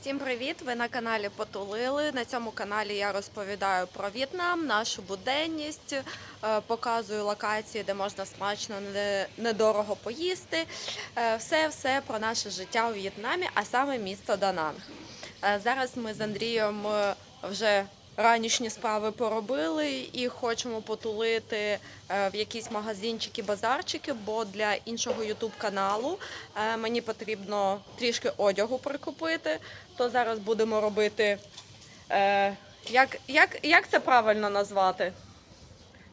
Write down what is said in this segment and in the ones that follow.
Всім привіт! Ви на каналі Потулили. На цьому каналі я розповідаю про В'єтнам, нашу буденність, е, показую локації, де можна смачно недорого поїсти. Е, Все все про наше життя у В'єтнамі, а саме місто Дананг. Е, Зараз ми з Андрієм е, вже ранішні справи поробили і хочемо потулити е, в якісь магазинчики, базарчики, бо для іншого ютуб каналу е, мені потрібно трішки одягу прикупити. То зараз будемо робити. е, Як, як, як це правильно назвати?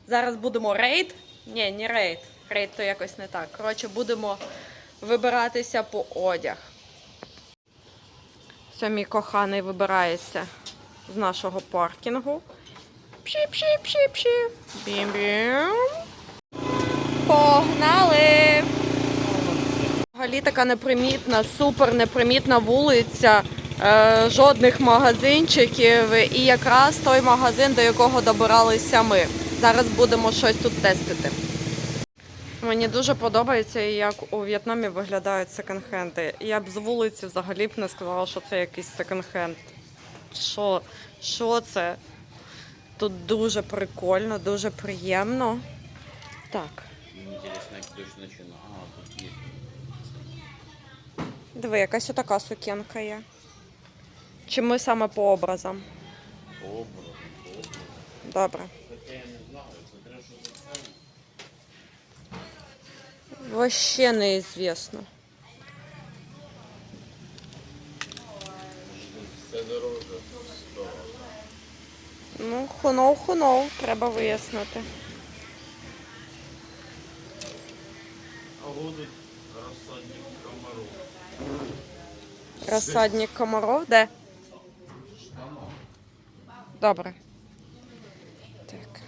Зараз будемо рейд. Ні, не рейд. Рейд то якось не так. Коротше, будемо вибиратися по одяг. Все, мій коханий вибирається з нашого паркінгу. Пші-пші-пші-пші. Бім-бім. Погнали! Взагалі така непримітна, супер непримітна вулиця. Е, жодних магазинчиків. І якраз той магазин, до якого добиралися ми. Зараз будемо щось тут тестити. Мені дуже подобається, як у В'єтнамі виглядають секонд-хенди. Я б з вулиці взагалі б не сказала, що це якийсь секонд-хенд. Що, що це? Тут дуже прикольно, дуже приємно. Так, Интересно, кто ж начинал. А, тут диви, якась отака сукенка є. Чи ми саме по образам? По образу, по образу. Добре. Хотя я не знаю, смотря что за цены. Вообще неізвісно. Все дороже. Ну, хунов, хунов, треба вияснити. А розсадник комаров. Розсадник комаров, де? Добре. Так.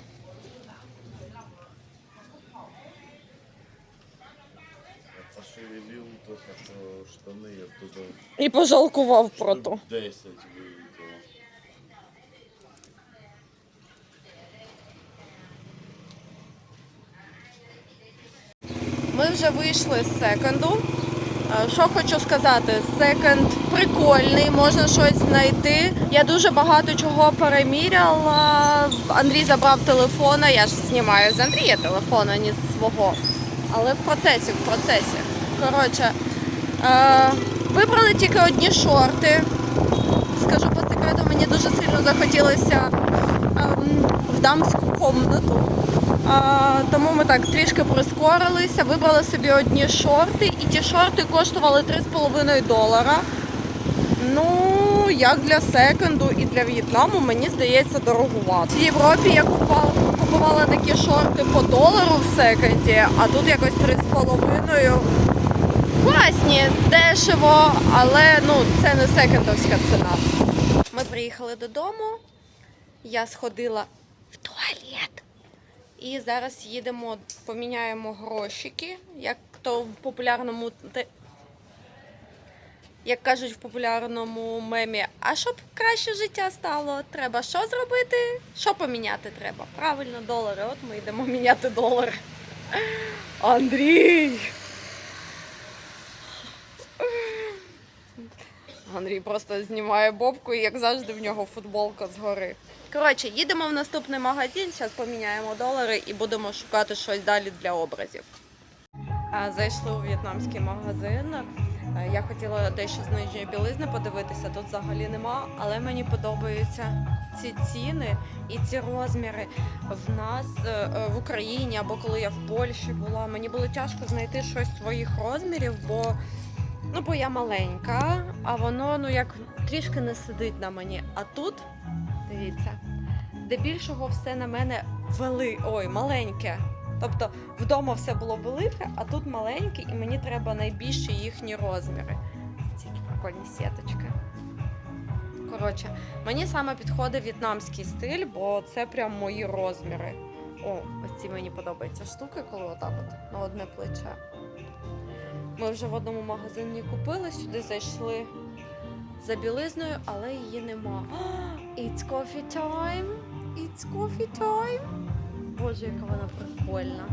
Я пошевелил только что штаны, я оттуда І пожалкував про штук то. 10 вылетело. Ми вже вийшли з секонду. Е, Що хочу сказати, секонд прикольний, можна щось знайти. Я дуже багато чого переміряла. Андрій забрав телефона, я ж знімаю з Андрія телефона, ні з свого. Але в процесі, в процесі. Коротше, е, вибрали тільки одні шорти. Скажу по секрету, мені дуже сильно захотілося ем, в дамську комнату. А, тому ми так трішки прискорилися, вибрали собі одні шорти, і ті шорти коштували 3,5 долара. Ну, як для секонду і для В'єтнаму, мені здається, дорогувато. В Європі я купувала, купувала такі шорти по долару в секонді, а тут якось 3,5. Класні, дешево, але ну, це не секондовська ціна. Ми приїхали додому, я сходила в туалет. І зараз їдемо, поміняємо грошики, як то в популярному як кажуть в популярному мемі, а щоб краще життя стало, треба що зробити? Що поміняти треба? Правильно, долари. От ми йдемо міняти долари. Андрій! Андрій просто знімає бобку і, як завжди, в нього футболка згори. Коротше, їдемо в наступний магазин, зараз поміняємо долари і будемо шукати щось далі для образів. Зайшли у в'єтнамський магазин. Е, Я хотіла дещо з нижньої білизни подивитися, тут взагалі нема, але мені подобаються ці ціни і ці розміри. В нас е, е, в Україні або коли я в Польщі була, мені було тяжко знайти щось своїх розмірів, бо Ну, бо я маленька, а воно ну як трішки не сидить на мені. А тут, дивіться, здебільшого все на мене вели... Ой, маленьке. Тобто вдома все було велике, а тут маленьке, і мені треба найбільші їхні розміри. Ці прикольні сіточки. Коротше, мені саме підходить в'єтнамський стиль, бо це прям мої розміри. О, ось ці мені подобаються штуки, коли отак от на одне плече. Ми вже в одному магазині купили, сюди зайшли за білизною, але її нема. It's coffee time! It's coffee time! Боже, яка вона прикольна.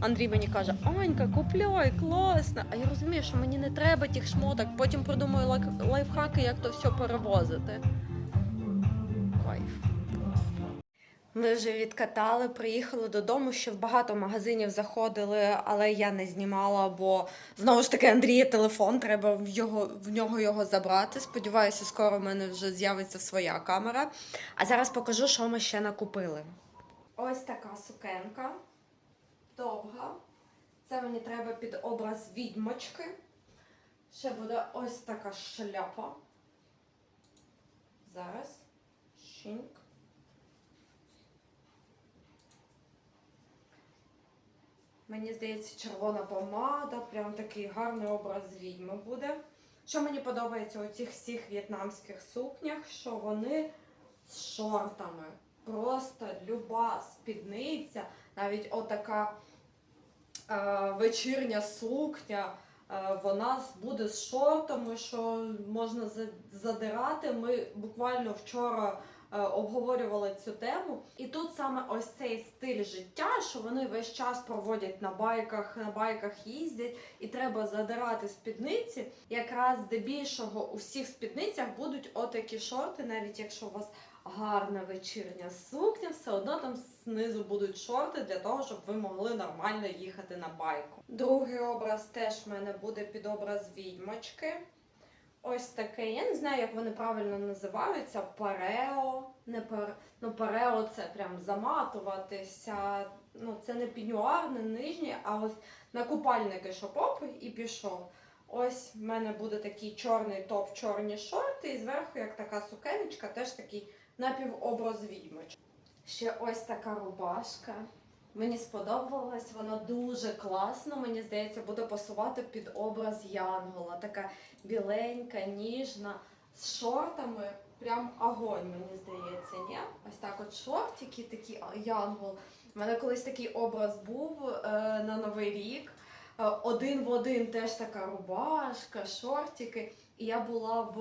Андрій мені каже: Анька, купляй, класно. А я розумію, що мені не треба тих шмоток. Потім придумаю лайфхаки, як то все перевозити. Кайф. Ми вже відкатали, приїхали додому. Ще в багато магазинів заходили, але я не знімала, бо знову ж таки Андрія телефон, треба в, його, в нього його забрати. Сподіваюся, скоро в мене вже з'явиться своя камера. А зараз покажу, що ми ще накупили. Ось така сукенка. Довга. Це мені треба під образ відьмочки. Ще буде ось така шляпа. Зараз. Щінк. Мені здається, червона помада, прям такий гарний образ відьми буде. Що мені подобається у цих всіх в'єтнамських сукнях, що вони з шортами. Просто люба спідниця, навіть отака е, вечірня сукня, е, вона буде з шортами, що можна задирати. Ми буквально вчора обговорювали цю тему. І тут саме ось цей стиль життя, що вони весь час проводять на байках, на байках їздять, і треба задирати спідниці. Якраз здебільшого у всіх спідницях будуть отакі шорти, навіть якщо у вас гарна вечірня сукня, все одно там знизу будуть шорти для того, щоб ви могли нормально їхати на байку. Другий образ теж в мене буде під образ відьмочки. Ось таке. Я не знаю, як вони правильно називаються. Парео. Не пар... Ну, парео це прям заматуватися. Ну, це не пінюар, не нижнє, а ось на купальники шопоп і пішов. Ось в мене буде такий чорний топ, чорні шорти, і зверху, як така сукенечка, теж такий напівобраз відьмочки. Ще ось така рубашка. Мені сподобалась, вона дуже класно. Мені здається, буде пасувати під образ Янгола. Така біленька, ніжна, з шортами. Прям огонь, мені здається, ні? Ось так от шортики, такий янгол. У мене колись такий образ був е, на Новий рік. Е, один в один теж така рубашка, шортики. І я була в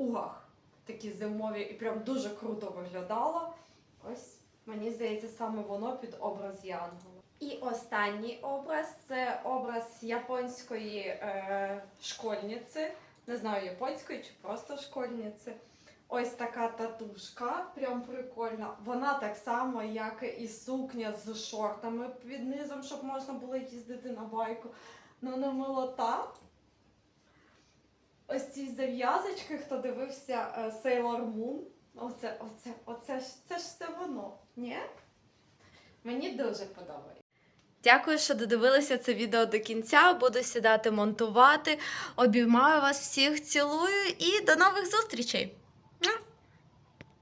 угах такі зимові, і прям дуже круто виглядала. Ось мені здається, саме воно під образ Янгола. І останній образ це образ японської е, школьниці. Не знаю, японської чи просто школьниці. Ось така татушка, прям прикольна. Вона так само, як і сукня з шортами під низом, щоб можна було їздити на байку. Ну, не милота. Ось ці зав'язочки, хто дивився е, Sailor Moon. Оце, оце, оце ж це ж все воно. Ні? Мені дуже подобається. Дякую, що додивилися це відео до кінця. Буду сідати монтувати. Обіймаю вас всіх, цілую і до нових зустрічей!